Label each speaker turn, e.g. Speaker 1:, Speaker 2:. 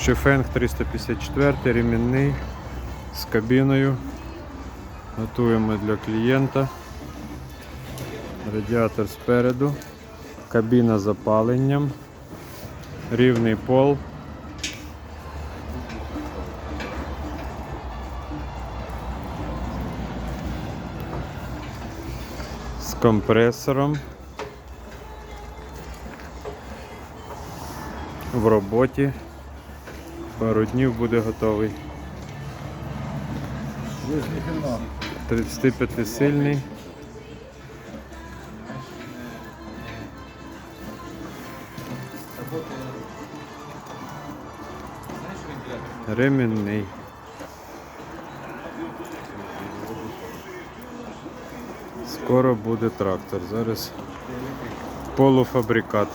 Speaker 1: Шифенг 354, ремінний з кабіною. Готуємо для клієнта. Радіатор спереду, кабіна з опаленням, рівний пол. З компресором. В роботі. Пару днів буде готовий. 35 сильний. Ремінний. Скоро буде трактор. Зараз полуфабрикат.